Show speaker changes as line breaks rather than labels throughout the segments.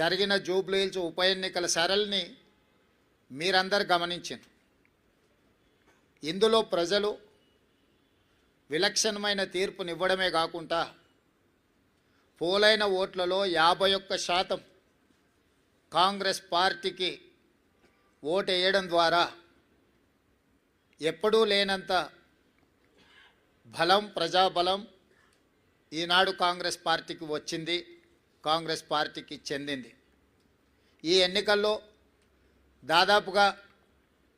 జరిగిన జూబ్లీహిల్స్ ఉప ఎన్నికల సరళిని మీరందరు గమనించారు ఇందులో ప్రజలు విలక్షణమైన తీర్పునివ్వడమే కాకుండా పోలైన ఓట్లలో యాభై ఒక్క శాతం కాంగ్రెస్ పార్టీకి ఓటు వేయడం ద్వారా ఎప్పుడూ లేనంత బలం ప్రజాబలం ఈనాడు కాంగ్రెస్ పార్టీకి వచ్చింది. కాంగ్రెస్ పార్టీకి చెందింది. ఈ ఎన్నికల్లో దాదాపుగా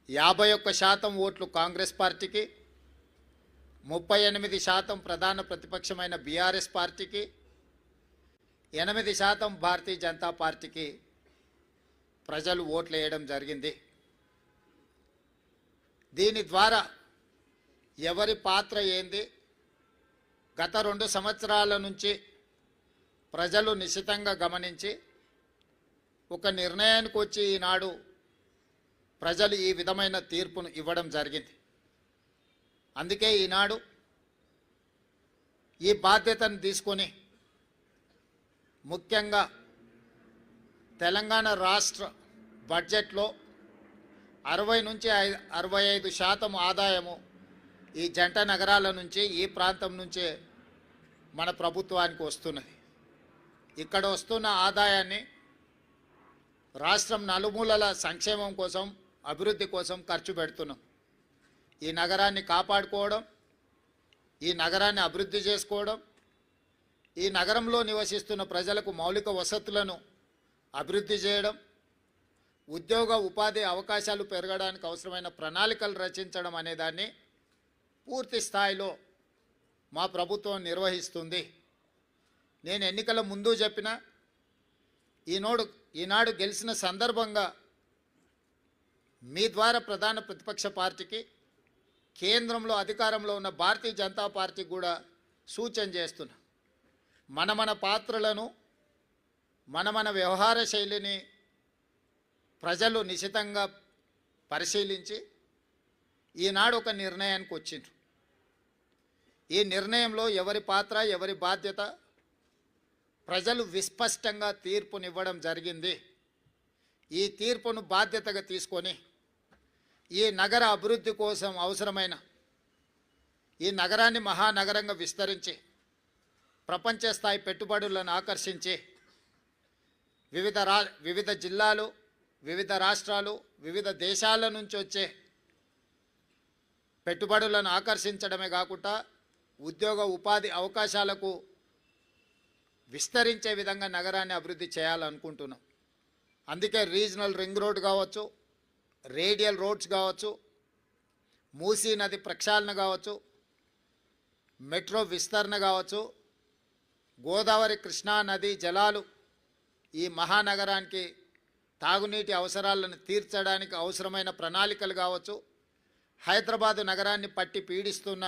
యాభై ఒక్క శాతం ఓట్లు కాంగ్రెస్ పార్టీకి ముప్పై ఎనిమిది శాతం ప్రధాన ప్రతిపక్షమైన బీఆర్ఎస్ పార్టీకి ఎనిమిది శాతం భారతీయ జనతా పార్టీకి ప్రజలు ఓట్లు వేయడం జరిగింది. దీని ద్వారా ఎవరి పాత్ర ఏంది? గత రెండు సంవత్సరాల నుంచి ప్రజలు నిశితంగా గమనించి ఒక నిర్ణయానికి వచ్చి ఈనాడు ప్రజలు ఈ విధమైన తీర్పును ఇవ్వడం జరిగింది. అందుకే ఈనాడు ఈ బాధ్యతను తీసుకొని ముఖ్యంగా తెలంగాణ రాష్ట్ర బడ్జెట్లో అరవై నుంచి ఐ అరవై ఐదు శాతం ఆదాయము ఈ జంట నగరాల నుంచి ఈ ప్రాంతం నుంచే మన ప్రభుత్వానికి వస్తున్నది. ఇక్కడ వస్తున్న ఆదాయాన్ని రాష్ట్రం నలుమూలల సంక్షేమం కోసం అభివృద్ధి కోసం ఖర్చు పెడుతున్నాం. ఈ నగరాన్ని కాపాడుకోవడం ఈ నగరాన్ని అభివృద్ధి చేసుకోవడం ఈ నగరంలో నివసిస్తున్న ప్రజలకు మౌలిక వసతులను అభివృద్ధి చేయడం ఉద్యోగ ఉపాధి అవకాశాలు పెరగడానికి అవసరమైన ప్రణాళికలు రచించడం అనే దాన్ని పూర్తి స్థాయిలో మా ప్రభుత్వం నిర్వహిస్తుంది. నేను ఎన్నికల ముందు చెప్పిన ఈనాడు ఈనాడు గెలిచిన సందర్భంగా మీ ద్వారా ప్రధాన ప్రతిపక్ష పార్టీకి కేంద్రంలో అధికారంలో ఉన్న భారతీయ జనతా పార్టీకి కూడా సూచన చేస్తున్నా. మన మన పాత్రలను మన మన వ్యవహార శైలిని ప్రజలు నిశితంగా పరిశీలించి ఈనాడు ఒక నిర్ణయానికి వచ్చిండ్రు. ఈ నిర్ణయంలో ఎవరి పాత్ర ఎవరి బాధ్యత ప్రజలు విస్పష్టంగా తీర్పునివ్వడం జరిగింది. ఈ తీర్పును బాధ్యతగా తీసుకొని ఈ నగర అభివృద్ధి కోసం అవసరమైన ఈ నగరాన్ని మహానగరంగా విస్తరించి ప్రపంచ స్థాయి పెట్టుబడులను ఆకర్షించి వివిధ రా వివిధ జిల్లాలు వివిధ రాష్ట్రాలు వివిధ దేశాల నుంచి వచ్చే పెట్టుబడులను ఆకర్షించడమే కాకుండా ఉద్యోగ ఉపాధి అవకాశాలకు విస్తరించే విధంగా నగరాన్ని అభివృద్ధి చేయాలనుకుంటున్నాం. అందుకే రీజనల్ రింగ్ రోడ్ కావచ్చు రేడియల్ రోడ్స్ కావచ్చు మూసీ నది ప్రక్షాళన కావచ్చు మెట్రో విస్తరణ కావచ్చు గోదావరి కృష్ణా నది జలాలు ఈ మహానగరానికి తాగునీటి అవసరాలను తీర్చడానికి అవసరమైన ప్రణాళికలు కావచ్చు హైదరాబాదు నగరాన్ని పట్టి పీడిస్తున్న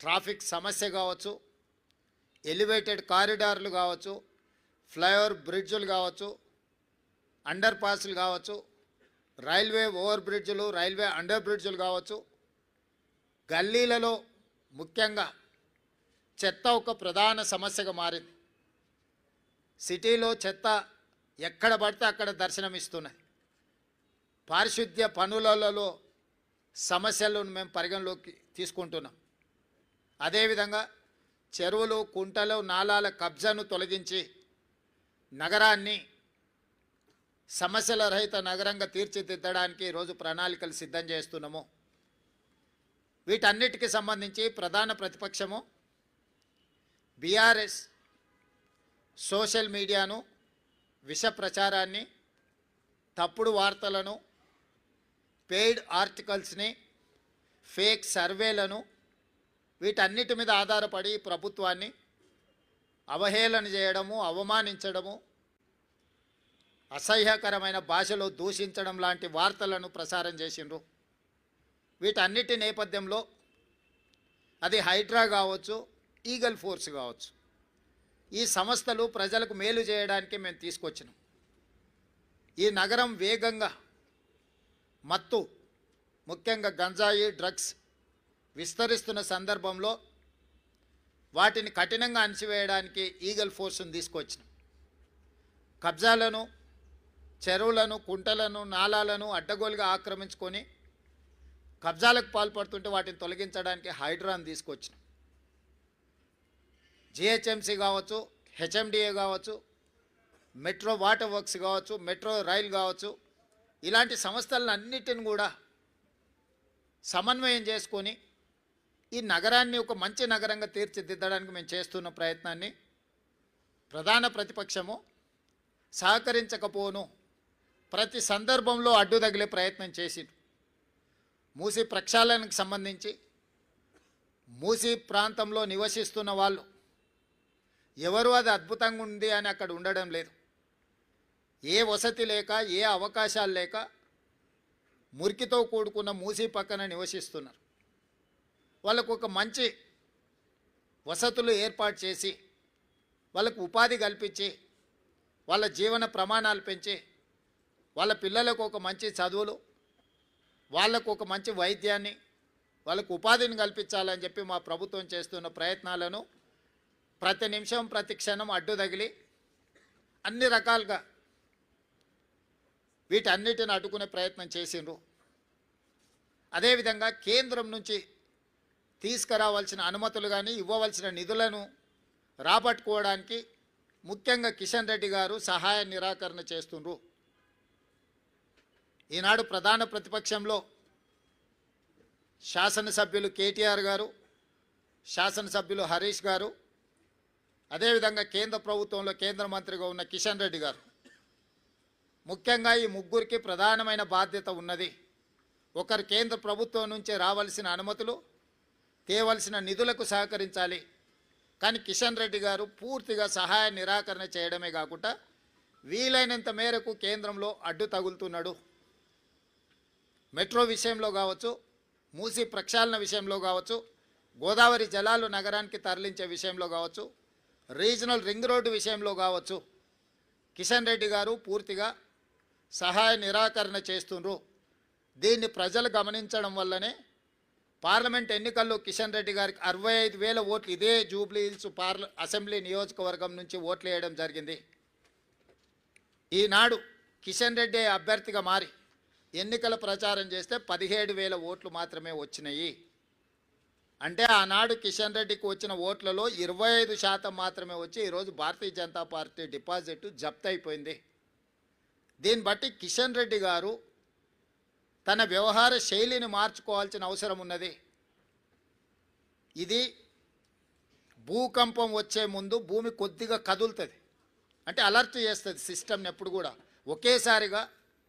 ట్రాఫిక్ సమస్య కావచ్చు ఎలివేటెడ్ కారిడార్లు కావచ్చు ఫ్లైఓవర్ బ్రిడ్జులు కావచ్చు అండర్ పాస్లు కావచ్చు రైల్వే ఓవర్ బ్రిడ్జులు రైల్వే అండర్ బ్రిడ్జులు కావచ్చు. గల్లీలలో ముఖ్యంగా చెత్త ఒక ప్రధాన సమస్యగా మారింది. సిటీలో చెత్త ఎక్కడ పడితే అక్కడ దర్శనమిస్తున్నాయి. పారిశుద్ధ్య పనులలో సమస్యలను మేము పరిగణలోకి తీసుకుంటున్నాం. అదేవిధంగా చెరువులు కుంటలు నాలాల కబ్జాను తొలగించి నగరాన్ని సమస్యల రహిత నగరంగా తీర్చిదిద్దడానికి ఈరోజు ప్రణాళికలు సిద్ధం చేస్తున్నాము. వీటన్నిటికీ సంబంధించి ప్రధాన ప్రతిపక్షము బీఆర్ఎస్ సోషల్ మీడియాను విష ప్రచారాన్ని తప్పుడు వార్తలను పెయిడ్ ఆర్టికల్స్ని ఫేక్ సర్వేలను వీటన్నిటి మీద ఆధారపడి ప్రభుత్వాన్ని అవహేళన చేయడము అవమానించడము అసహ్యకరమైన భాషలో దూషించడం లాంటి వార్తలను ప్రసారం చేసిండ్రు. వీటన్నిటి నేపథ్యంలో అది హైడ్రా కావచ్చు ఈగల్ ఫోర్స్ కావచ్చు. ఈ సంస్థలు ప్రజలకు మేలు చేయడానికి మేము తీసుకొచ్చినాం. ఈ నగరం వేగంగా మత్తు ముఖ్యంగా గంజాయి డ్రగ్స్ విస్తరిస్తున్న సందర్భంలో వాటిని కఠినంగా అణిచివేయడానికి ఈగల్ ఫోర్స్ను తీసుకొచ్చిన. కబ్జాలను చెరువులను కుంటలను నాలాలను అడ్డగోలుగా ఆక్రమించుకొని కబ్జాలకు పాల్పడుతుంటే వాటిని తొలగించడానికి హైడ్రాన్ తీసుకొచ్చిన. జిహెచ్ఎంసీ కావచ్చు హెచ్ఎండిఏ కావచ్చు మెట్రో వాటర్ వర్క్స్ కావచ్చు మెట్రో రైల్ కావచ్చు ఇలాంటి సంస్థలను అన్నిటిని కూడా సమన్వయం చేసుకొని ఈ నగరాన్ని ఒక మంచి నగరంగా తీర్చిదిద్దడానికి మేము చేస్తున్న ప్రయత్నాన్ని ప్రధాన ప్రతిపక్షము సహకరించకపోను. ప్రతి సందర్భంలో అడ్డు తగిలే ప్రయత్నం చేసింది మూసి ప్రక్షాళనకు సంబంధించి మూసి ప్రాంతంలో నివసిస్తున్న వాళ్ళు ఎవరు అది అద్భుతంగా ఉంది అని అక్కడ ఉండడం లేదు. ఏ వసతి లేక ఏ అవకాశాలు లేక మురికితో కూడుకున్న మూసి పక్కన నివసిస్తున్నారు. వాళ్ళకు ఒక మంచి వసతులు ఏర్పాటు చేసి వాళ్ళకు ఉపాధి కల్పించి వాళ్ళ జీవన ప్రమాణాలు పెంచి వాళ్ళ పిల్లలకు ఒక మంచి చదువులు వాళ్ళకు ఒక మంచి వైద్యాన్ని వాళ్ళకు ఉపాధిని కల్పించాలని చెప్పి మా ప్రభుత్వం చేస్తున్న ప్రయత్నాలను ప్రతి నిమిషం ప్రతి క్షణం అడ్డు తగిలి అన్ని రకాలుగా వీటన్నిటిని అడ్డుకునే ప్రయత్నం చేసిండ్రు. అదేవిధంగా కేంద్రం నుంచి తీసుకురావాల్సిన అనుమతులు కానీ ఇవ్వవలసిన నిధులను రాబట్టుకోవడానికి ముఖ్యంగా కిషన్ రెడ్డి గారు సహాయ నిరాకరణ చేస్తుండ్రు. ఈనాడు ప్రధాన ప్రతిపక్షంలో శాసనసభ్యులు కేటీఆర్ గారు శాసనసభ్యులు హరీష్ గారు అదేవిధంగా కేంద్ర ప్రభుత్వంలో కేంద్ర మంత్రిగా ఉన్న కిషన్ రెడ్డి గారు. ముఖ్యంగా ఈ ముగ్గురికి ప్రధానమైన బాధ్యత ఉన్నది. ఒకరు కేంద్ర ప్రభుత్వం నుంచి రావాల్సిన అనుమతులు తేవలసిన నిధులకు సహకరించాలి. కానీ కిషన్ రెడ్డి గారు పూర్తిగా సహాయ నిరాకరణ చేయడమే కాకుండా వీలైనంత మేరకు కేంద్రంలో అడ్డు తగులుతున్నాడు. మెట్రో విషయంలో కావచ్చు మూసి ప్రక్షాళన విషయంలో కావచ్చు గోదావరి జలాలు నగరానికి తరలించే విషయంలో కావచ్చు రీజనల్ రింగ్ రోడ్డు విషయంలో కావచ్చు కిషన్ రెడ్డి గారు పూర్తిగా సహాయ నిరాకరణ చేస్తుండ్రు. దీన్ని ప్రజలు గమనించడం వల్లనే పార్లమెంట్ ఎన్నికల్లో కిషన్ రెడ్డి గారికి అరవై ఐదు వేల ఓట్లు ఇదే జూబ్లీ హిల్స్ పార్ల అసెంబ్లీ నియోజకవర్గం నుంచి ఓట్లు వేయడం జరిగింది. ఈనాడు కిషన్ రెడ్డి అభ్యర్థిగా మారి ఎన్నికల ప్రచారం చేస్తే పదిహేడు వేల ఓట్లు మాత్రమే వచ్చినాయి. అంటే ఆనాడు కిషన్ రెడ్డికి వచ్చిన ఓట్లలో ఇరవై ఐదు శాతం మాత్రమే వచ్చి ఈరోజు భారతీయ జనతా పార్టీ డిపాజిట్ జప్తు అయిపోయింది దీన్ని బట్టి కిషన్ రెడ్డి గారు తన వ్యవహార శైలిని మార్చుకోవాల్సిన అవసరం ఉన్నది. ఇది భూకంపం వచ్చే ముందు భూమి కొద్దిగా కదులుతుంది. అంటే అలర్ట్ చేస్తుంది సిస్టమ్ని ఎప్పుడు కూడా. ఒకేసారిగా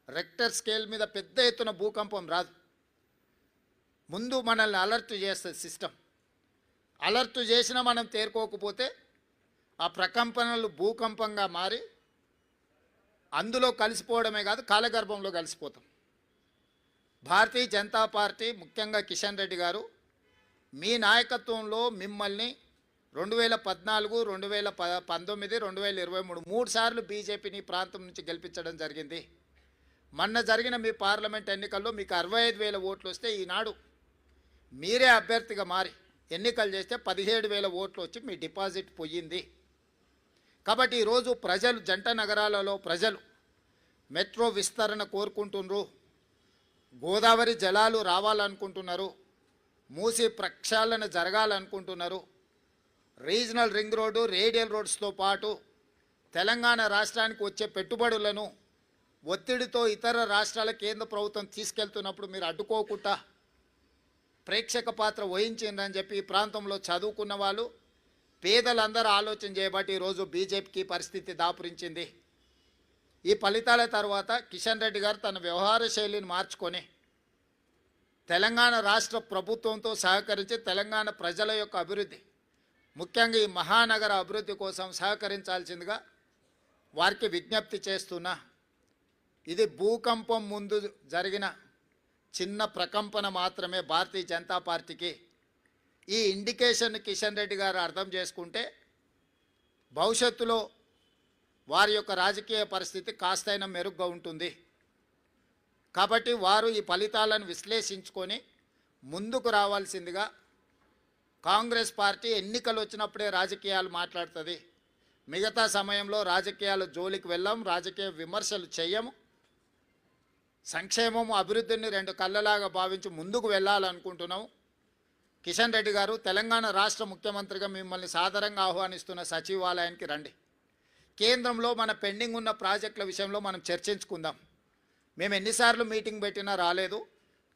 రెక్టర్ స్కేల్ మీద పెద్ద ఎత్తున భూకంపం రాదు. ముందు మనల్ని అలర్ట్ చేస్తుంది సిస్టమ్ అలర్ట్ చేసినా మనం తేరుకోకపోతే ఆ ప్రకంపనలు భూకంపంగా మారి అందులో కలిసిపోవడమే కాదు కాలగర్భంలో కలిసిపోతాం. భారతీయ జనతా పార్టీ ముఖ్యంగా కిషన్ రెడ్డి గారు మీ నాయకత్వంలో మిమ్మల్ని రెండు వేల పద్నాలుగు రెండు వేల ప పంతొమ్మిది రెండు వేల ఇరవై మూడు మూడు సార్లు బీజేపీని ప్రాంతం నుంచి గెలిపించడం జరిగింది. మొన్న జరిగిన మీ పార్లమెంట్ ఎన్నికల్లో మీకు అరవై ఐదు వేల ఓట్లు వస్తే ఈనాడు మీరే అభ్యర్థిగా మారి ఎన్నికలు చేస్తే పదిహేడు వేల ఓట్లు వచ్చి మీ డిపాజిట్ పోయింది. కాబట్టి ఈరోజు ప్రజలు జంట నగరాలలో ప్రజలు మెట్రో విస్తరణ కోరుకుంటున్నారు. గోదావరి జలాలు రావాలనుకుంటున్నారు మూసి ప్రక్షాళన జరగాలనుకుంటున్నారు. రీజనల్ రింగ్ రోడ్డు రేడియల్ రోడ్స్తో పాటు తెలంగాణ రాష్ట్రానికి వచ్చే పెట్టుబడులను ఒత్తిడితో ఇతర రాష్ట్రాల కేంద్ర ప్రభుత్వం తీసుకెళ్తున్నప్పుడు మీరు అడ్డుకోకుండా ప్రేక్షక పాత్ర వహించిందని చెప్పి ఈ ప్రాంతంలో చదువుకున్న వాళ్ళు పేదలందరూ ఆలోచన చేయబట్టి ఈరోజు బీజేపీకి పరిస్థితి దాపురించింది. ఈ ఫలితాల తర్వాత కిషన్ రెడ్డి గారు తన వ్యవహార శైలిని మార్చుకొని తెలంగాణ రాష్ట్ర ప్రభుత్వంతో సహకరించి తెలంగాణ ప్రజల యొక్క అభివృద్ధి ముఖ్యంగా ఈ మహానగర అభివృద్ధి కోసం సహకరించాల్సిందిగా వారికి విజ్ఞప్తి చేస్తున్నా. ఇది భూకంపం ముందు జరిగిన చిన్న ప్రకంపన మాత్రమే భారతీయ జనతా పార్టీకి. ఈ ఇండికేషన్ కిషన్ రెడ్డి గారు అర్థం చేసుకుంటే భవిష్యత్తులో వారి యొక్క రాజకీయ పరిస్థితి కాస్తైనా మెరుగ్గా ఉంటుంది. కాబట్టి వారు ఈ ఫలితాలను విశ్లేషించుకొని ముందుకు రావాల్సిందిగా కాంగ్రెస్ పార్టీ ఎన్నికలు వచ్చినప్పుడే రాజకీయాలు మాట్లాడుతుంది. మిగతా సమయంలో రాజకీయాలు జోలికి వెళ్ళాం రాజకీయ విమర్శలు చేయము సంక్షేమము అభివృద్ధిని రెండు కళ్ళలాగా భావించి ముందుకు వెళ్ళాలనుకుంటున్నాం కిషన్ రెడ్డి గారు తెలంగాణ రాష్ట్ర ముఖ్యమంత్రిగా మిమ్మల్ని సాదరంగా ఆహ్వానిస్తున్న సచివాలయానికి రండి. కేంద్రంలో మన పెండింగ్ ఉన్న ప్రాజెక్టుల విషయంలో మనం చర్చించుకుందాం. మేము ఎన్నిసార్లు మీటింగ్ పెట్టినా రాలేదు.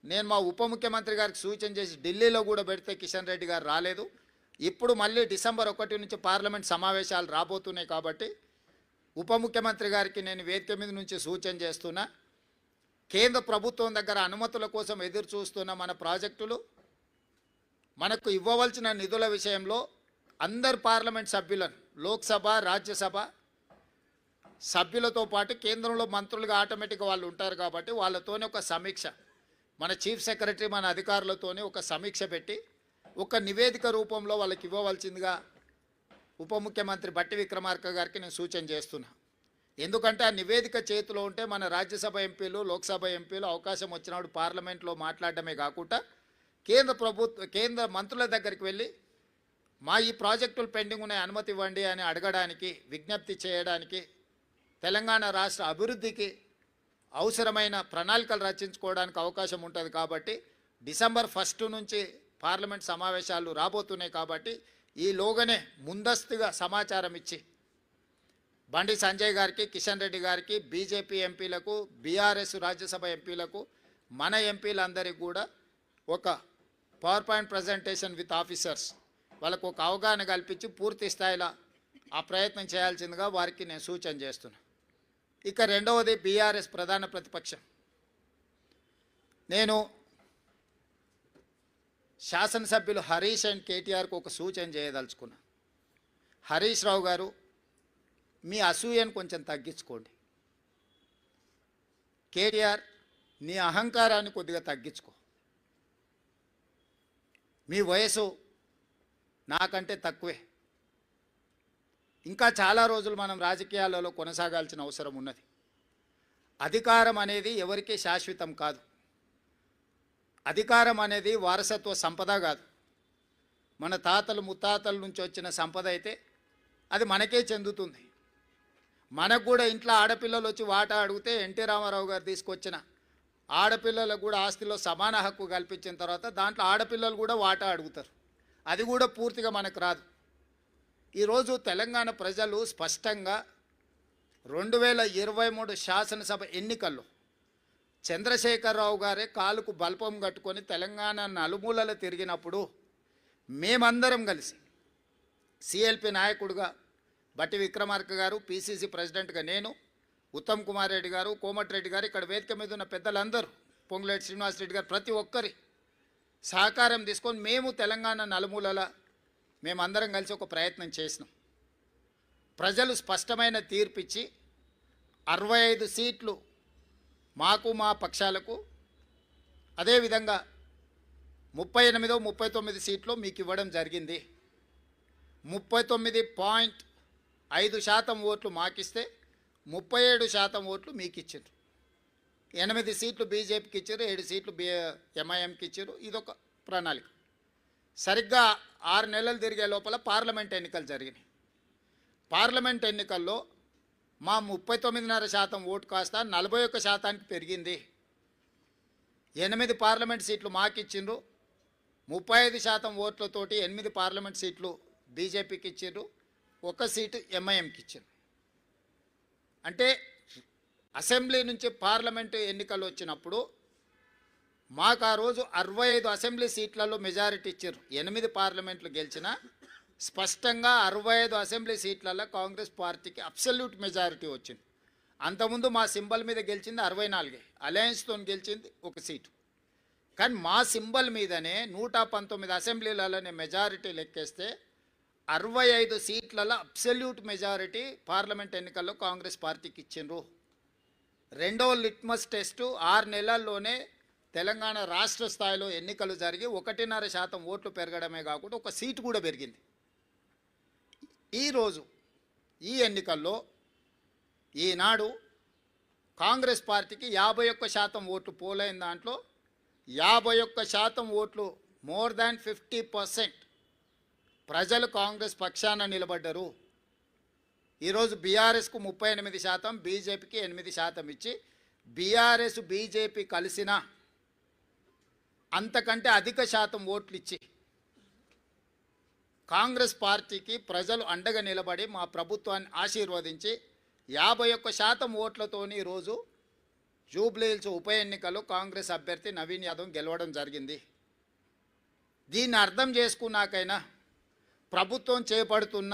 నేను మా ఉప ముఖ్యమంత్రి గారికి సూచన చేసి ఢిల్లీలో కూడా పెడితే కిషన్ రెడ్డి గారు రాలేదు. ఇప్పుడు మళ్ళీ డిసెంబర్ ఒకటి నుంచి పార్లమెంట్ సమావేశాలు రాబోతున్నాయి కాబట్టి ఉప ముఖ్యమంత్రి గారికి నేను వేదిక మీద నుంచి సూచన చేస్తున్నా. కేంద్ర ప్రభుత్వం దగ్గర అనుమతుల కోసం ఎదురు చూస్తున్న మన ప్రాజెక్టులు మనకు ఇవ్వవలసిన నిధుల విషయంలో అందరు పార్లమెంట్ సభ్యులను లోక్సభ రాజ్యసభ సభ్యులతో పాటు కేంద్రంలో మంత్రులుగా ఆటోమేటిక్గా వాళ్ళు ఉంటారు కాబట్టి వాళ్ళతోనే ఒక సమీక్ష. మన చీఫ్ సెక్రటరీ మన అధికారులతోనే ఒక సమీక్ష పెట్టి ఒక నివేదిక రూపంలో వాళ్ళకి ఇవ్వవలసిందిగా ఉప ముఖ్యమంత్రి బట్టి విక్రమార్క గారికి నేను సూచన చేస్తున్నా. ఎందుకంటే ఆ నివేదిక చేతిలో ఉంటే మన రాజ్యసభ ఎంపీలు లోక్సభ ఎంపీలు అవకాశం వచ్చినప్పుడు పార్లమెంట్లో మాట్లాడటమే కాకుండా కేంద్ర ప్రభుత్వ కేంద్ర మంత్రుల దగ్గరికి వెళ్ళి మా ఈ ప్రాజెక్టులు పెండింగ్ ఉన్నాయి అనుమతి ఇవ్వండి అని అడగడానికి విజ్ఞప్తి చేయడానికి తెలంగాణ రాష్ట్ర అభివృద్ధికి అవసరమైన ప్రణాళికలు రచించుకోవడానికి అవకాశం ఉంటుంది కాబట్టి డిసెంబర్ ఫస్ట్ నుంచి పార్లమెంట్ సమావేశాలు రాబోతున్నాయి కాబట్టి ఈలోగానే ముందస్తుగా సమాచారం ఇచ్చి బండి సంజయ్ గారికి కిషన్ రెడ్డి గారికి బీజేపీ ఎంపీలకు బీఆర్ఎస్ రాజ్యసభ ఎంపీలకు మన ఎంపీలందరికీ కూడా ఒక power point presentation with officers వాళ్ళకు ఒక అవగాహన కల్పించి పూర్తి స్థాయిలో ఆ ప్రయత్నం చేయాల్సిందిగా వారికి నేను సూచన చేస్తున్నాను. ఇక రెండవది బీఆర్ఎస్ ప్రధాన ప్రతిపక్షం. నేను శాసనసభ్యులు హరీష్ అండ్ కేటీఆర్కు ఒక సూచన చేయదలుచుకున్నా. హరీష్ రావు గారు మీ అసూయను కొంచెం తగ్గించుకోండి. కేటీఆర్ నీ అహంకారాన్ని కొద్దిగా తగ్గించుకో. మీ వయసు నాకంటే తక్కువే. ఇంకా చాలా రోజులు మనం రాజకీయాలలో కొనసాగాల్సిన అవసరం ఉన్నది. అధికారం అనేది ఎవరికీ శాశ్వతం కాదు. అధికారం అనేది వారసత్వ సంపద కాదు. మన తాతలు ముత్తాతల నుంచి వచ్చిన సంపద అయితే అది మనకే చెందుతుంది. మనకు కూడా ఇంట్లో ఆడపిల్లలు వచ్చి వాటా అడిగితే ఎన్టీ రామారావు గారు తీసుకొచ్చిన ఆడపిల్లలకు కూడా ఆస్తిలో సమాన హక్కు కల్పించిన తర్వాత దాంట్లో ఆడపిల్లలు కూడా వాటా అడుగుతారు. అది కూడా పూర్తిగా మనకు రాదు. ఈరోజు తెలంగాణ ప్రజలు స్పష్టంగా రెండు వేల ఇరవై మూడు శాసనసభ ఎన్నికల్లో చంద్రశేఖరరావు గారే కాలుకు బల్పం కట్టుకొని తెలంగాణ నలుమూలలు తిరిగినప్పుడు మేమందరం కలిసి సిఎల్పి నాయకుడుగా బట్టి విక్రమార్క గారు పిసిసి ప్రెసిడెంట్గా నేను ఉత్తమ్ కుమార్ రెడ్డి గారు కోమటిరెడ్డి గారు ఇక్కడ వేదిక మీద ఉన్న పెద్దలందరూ పొంగులేటి శ్రీనివాసరెడ్డి గారు ప్రతి ఒక్కరి సహకారం తీసుకొని మేము తెలంగాణ నలుమూలల మేమందరం కలిసి ఒక ప్రయత్నం చేసినాం. ప్రజలు స్పష్టమైన తీర్పిచ్చి అరవై ఐదు సీట్లు మాకు మా పక్షాలకు అదేవిధంగా ముప్పై ఎనిమిదో ముప్పై తొమ్మిది సీట్లు మీకు ఇవ్వడం జరిగింది. ముప్పై తొమ్మిది పాయింట్ ఐదు శాతం ఓట్లు మాకిస్తే ముప్పై ఏడు శాతం ఓట్లు మీకు ఇచ్చారు ఎనిమిది సీట్లు బీజేపీకి ఇచ్చారు ఏడు సీట్లు బి ఎంఐఎంకి ఇచ్చారు. ఇదొక ప్రణాళిక. సరిగ్గా ఆరు నెలలు తిరిగే లోపల పార్లమెంట్ ఎన్నికలు జరిగినాయి. పార్లమెంట్ ఎన్నికల్లో మా ముప్పై తొమ్మిదిన్నర శాతం ఓటు కాస్త నలభై ఒక్క శాతానికి పెరిగింది. ఎనిమిది పార్లమెంట్ సీట్లు మాకిచ్చిండ్రు. ముప్పై ఐదు శాతం ఓట్లతోటి ఎనిమిది పార్లమెంట్ సీట్లు బీజేపీకి ఇచ్చిండ్రు. ఒక సీటు ఎంఐఎంకి ఇచ్చిండ్రు. అంటే అసెంబ్లీ నుంచి పార్లమెంటు ఎన్నికలు వచ్చినప్పుడు మాకు ఆ రోజు అరవై ఐదు అసెంబ్లీ సీట్లలో మెజారిటీ ఇచ్చారు. ఎనిమిది పార్లమెంట్లు గెలిచిన స్పష్టంగా అరవై ఐదు అసెంబ్లీ సీట్లలో కాంగ్రెస్ పార్టీకి అబ్సల్యూట్ మెజారిటీ వచ్చింది. అంతకుముందు మా సింబల్ మీద గెలిచింది అరవై నాలుగే. అలయన్స్తో గెలిచింది ఒక సీటు. కానీ మా సింబల్ మీదనే నూట పంతొమ్మిది అసెంబ్లీలలోనే మెజారిటీ లెక్కేస్తే అరవై ఐదు సీట్లలో అబ్సల్యూట్ మెజారిటీ పార్లమెంట్ ఎన్నికల్లో కాంగ్రెస్ పార్టీకి ఇచ్చిండ్రు. రెండో లిట్మస్ టెస్టు ఆరు నెలల్లోనే తెలంగాణ రాష్ట్ర స్థాయిలో ఎన్నికలు జరిగి ఒకటిన్నర శాతం ఓట్లు పెరగడమే కాకుండా ఒక సీటు కూడా పెరిగింది. ఈరోజు ఈ ఎన్నికల్లో ఈనాడు కాంగ్రెస్ పార్టీకి యాభై ఒక్క శాతం ఓట్లు పోలైన దాంట్లో యాభై ఒక్క శాతం ఓట్లు మోర్ దాన్ ఫిఫ్టీ పర్సెంట్ ప్రజలు కాంగ్రెస్ పక్షాన నిలబడ్డరు. ఈరోజు బీఆర్ఎస్కు ముప్పై ఎనిమిది శాతం బీజేపీకి ఎనిమిది శాతం ఇచ్చి బీఆర్ఎస్ బీజేపీ కలిసిన అంతకంటే అధిక శాతం ఓట్లు ఇచ్చి కాంగ్రెస్ పార్టీకి ప్రజలు అండగా నిలబడి మా ప్రభుత్వాన్ని ఆశీర్వదించి యాభై ఒక్క శాతం ఓట్లతోని ఈరోజు జూబ్లీహిల్స్ ఉప ఎన్నికలో కాంగ్రెస్ అభ్యర్థి నవీన్ యాదవ్ గెలవడం జరిగింది. దీన్ని అర్థం చేసుకున్నాకైనా ప్రభుత్వం చేపడుతున్న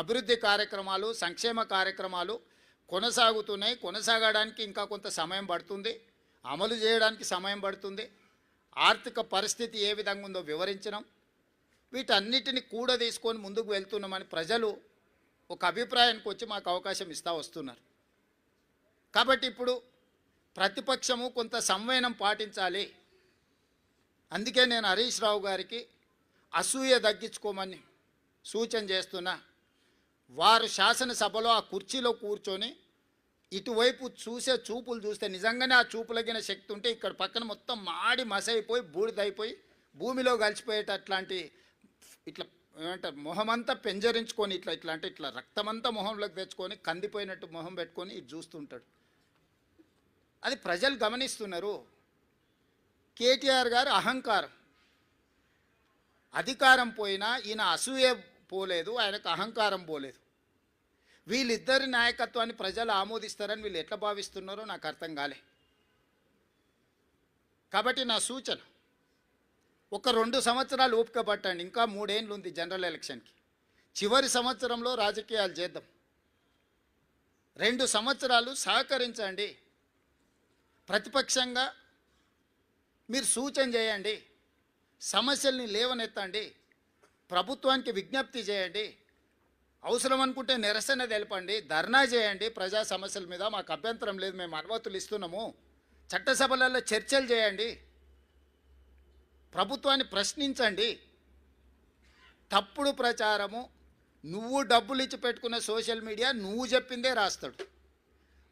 అభివృద్ధి కార్యక్రమాలు సంక్షేమ కార్యక్రమాలు కొనసాగుతున్నాయి. కొనసాగడానికి ఇంకా కొంత సమయం పడుతుంది. అమలు చేయడానికి సమయం పడుతుంది. ఆర్థిక పరిస్థితి ఏ విధంగా ఉందో వివరించడం వీటన్నిటిని కూడా తీసుకొని ముందుకు వెళ్తున్నామని ప్రజలు ఒక అభిప్రాయానికి వచ్చి మాకు అవకాశం ఇస్తూ వస్తున్నారు. కాబట్టి ఇప్పుడు ప్రతిపక్షము కొంత సంవయనం పాటించాలి. అందుకే నేను హరీష్ రావు గారికి అసూయ తగ్గించుకోమని సూచన చేస్తున్నా. వారు శాసనసభలో ఆ కుర్చీలో కూర్చొని ఇటువైపు చూసే చూపులు చూస్తే నిజంగానే ఆ చూపులగిన శక్తి ఉంటే ఇక్కడ పక్కన మొత్తం మాడి మసైపోయి బూడిదైపోయి భూమిలో కలిసిపోయేటట్లాంటి ఇట్లా ఏమంటారు మొహమంతా పెంజరించుకొని ఇట్లా ఇట్లా అంటే ఇట్లా రక్తమంతా మొహంలోకి తెచ్చుకొని కందిపోయినట్టు మొహం పెట్టుకొని ఇది చూస్తుంటాడు. అది ప్రజలు గమనిస్తున్నారు. కేటీఆర్ గారు అహంకారం. అధికారం పోయినా ఈయన అసూయ పోలేదు ఆయనకు అహంకారం పోలేదు. వీళ్ళిద్దరి నాయకత్వాన్ని ప్రజలు ఆమోదిస్తారని వీళ్ళు ఎట్లా భావిస్తున్నారో నాకు అర్థం కాలే. కాబట్టి నా సూచన ఒక రెండు సంవత్సరాలు ఓపిక పట్టండి ఇంకా మూడేళ్ళు ఉంది జనరల్ ఎలక్షన్కి. చివరి సంవత్సరంలో రాజకీయాలు చేద్దాం. రెండు సంవత్సరాలు సహకరించండి. ప్రతిపక్షంగా మీరు సూచన చేయండి. సమస్యల్ని లేవనెత్తండి. ప్రభుత్వానికి విజ్ఞప్తి చేయండి. అవసరం అనుకుంటే నిరసన తెలపండి ధర్నా చేయండి. ప్రజా సమస్యల మీద మాకు అభ్యంతరం లేదు మేము అనుమతులు ఇస్తున్నాము. చట్టసభలలో చర్చలు చేయండి. ప్రభుత్వాన్ని ప్రశ్నించండి. తప్పుడు ప్రచారము నువ్వు డబ్బులు ఇచ్చి పెట్టుకున్న సోషల్ మీడియా నువ్వు చెప్పిందే రాస్తాడు.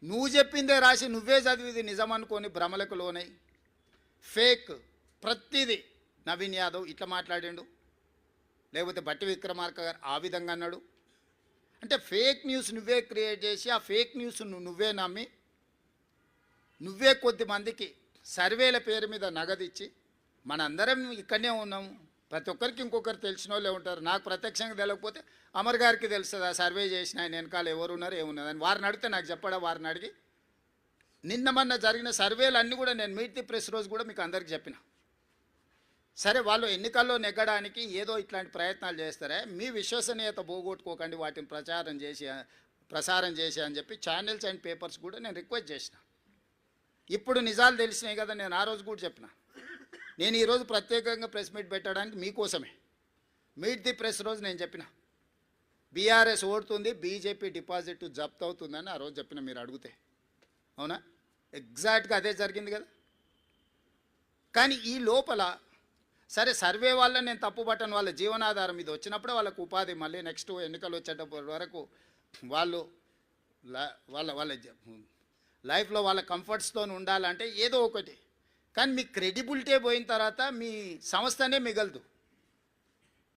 నువ్వు చెప్పిందే రాసి నువ్వే చదివిది నిజం అనుకొని భ్రమలకు లోనై. ఫేక్ ప్రతిదీ నవీన్ యాదవ్ ఇట్లా మాట్లాడిండు. లేకపోతే బట్టి విక్రమార్క గారు ఆ విధంగా అన్నాడు. అంటే ఫేక్ న్యూస్ నువ్వే క్రియేట్ చేసి ఆ ఫేక్ న్యూస్ నువ్వే నమ్మి నువ్వే కొద్ది మందికి సర్వేల పేరు మీద నగదిచ్చి మనందరం ఇక్కడనే ఉన్నాము ప్రతి ఒక్కరికి ఇంకొకరు తెలిసిన వాళ్ళే ఉంటారు. నాకు ప్రత్యక్షంగా తెలియకపోతే అమర్ గారికి తెలుస్తుంది ఆ సర్వే చేసిన ఆయన వెనకాల ఎవరు ఉన్నారు ఏమున్నది అని. వారిని అడిగితే నాకు చెప్పడా వారిని అడిగి నిన్న మొన్న జరిగిన సర్వేలు అన్నీ కూడా నేను మీట్ ది ప్రెస్ రోజు కూడా మీకు అందరికి చెప్పిన. సరే వాళ్ళు ఎన్నికల్లో నెగ్గడానికి ఏదో ఇట్లాంటి ప్రయత్నాలు చేస్తారే మీ విశ్వసనీయత పోగొట్టుకోకండి వాటిని ప్రచారం చేసి ప్రసారం చేసి అని చెప్పి ఛానల్స్ అండ్ పేపర్స్ కూడా నేను రిక్వెస్ట్ చేసిన. ఇప్పుడు నిజాలు తెలిసినాయి కదా నేను ఆ రోజు కూడా చెప్పిన. నేను ఈరోజు ప్రత్యేకంగా ప్రెస్ మీట్ పెట్టడానికి మీకోసమే. మీట్ ది ప్రెస్ రోజు నేను చెప్పిన. బీఆర్ఎస్ ఓడుతుంది బీజేపీ డిపాజిట్ జప్త్ అవుతుందని ఆ రోజు చెప్పిన మీరు అడిగితే. అవునా? ఎగ్జాక్ట్గా అదే జరిగింది కదా. కానీ ఈ లోపల సరే సర్వే వల్ల నేను తప్పు పట్టను. వాళ్ళ జీవనాధారం ఇది. వచ్చినప్పుడు వాళ్ళకు ఉపాధి మళ్ళీ నెక్స్ట్ ఎన్నికలు వచ్చేటప్పటి వరకు వాళ్ళు వాళ్ళ వాళ్ళ లైఫ్లో వాళ్ళ కంఫర్ట్స్తో ఉండాలంటే ఏదో ఒకటి. కానీ మీ క్రెడిబిలిటీ పోయిన తర్వాత మీ సంస్థనే మిగలదు.